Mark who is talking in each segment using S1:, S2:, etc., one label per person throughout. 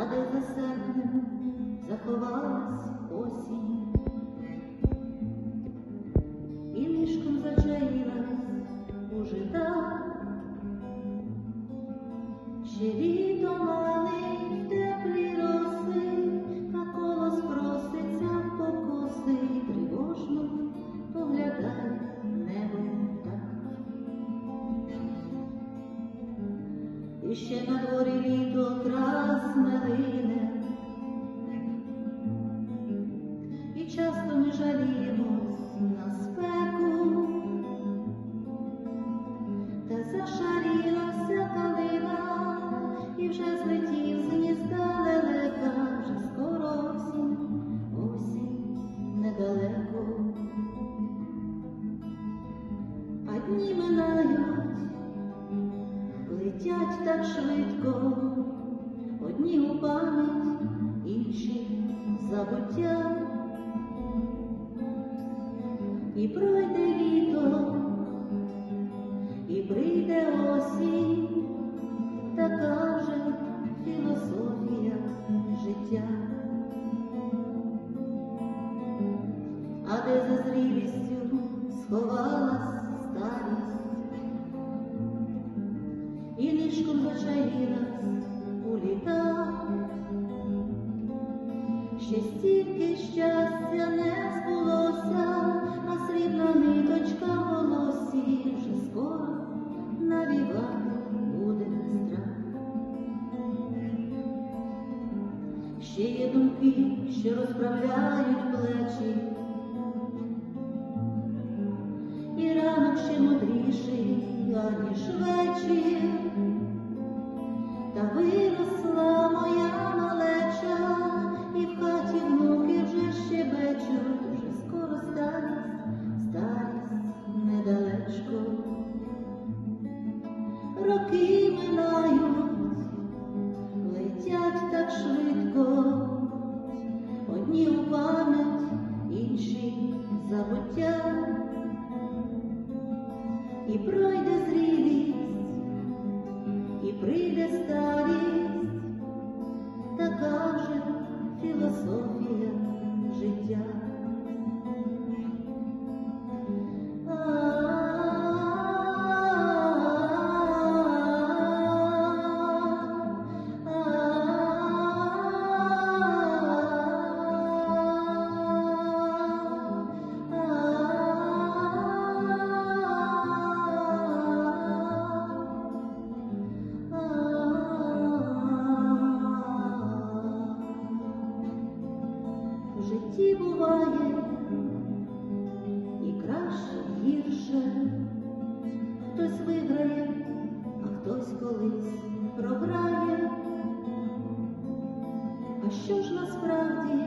S1: а де за серпнем заховалась осінь. І лишком зачаїлась у жита, ще літо І ще на дворі літо красне лине, і часто ми жаліємось на спеку, та зашарілася калина, і вже злетів з гнізда лелека, вже скоро осінь, осінь недалеко. А дні минають, летять так швидко, одні у пам'ять, інші забуття. І пройде ще стільки щастя не збулося, а срібна ниточка в волосі вже скоро навівати буде страх. Ще є думки, що розправляють плечі, Роки минають, летять так швидко, одні у пам'ять, інші забуття, і пройде зрілість, житті буває і краще, і гірше, хтось виграє, а хтось колись програє. А що ж насправді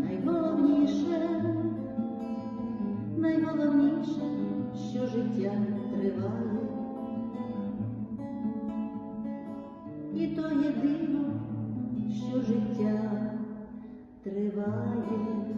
S1: найголовніше, найголовніше, що життя триває, і то єдине, що життя. trebuie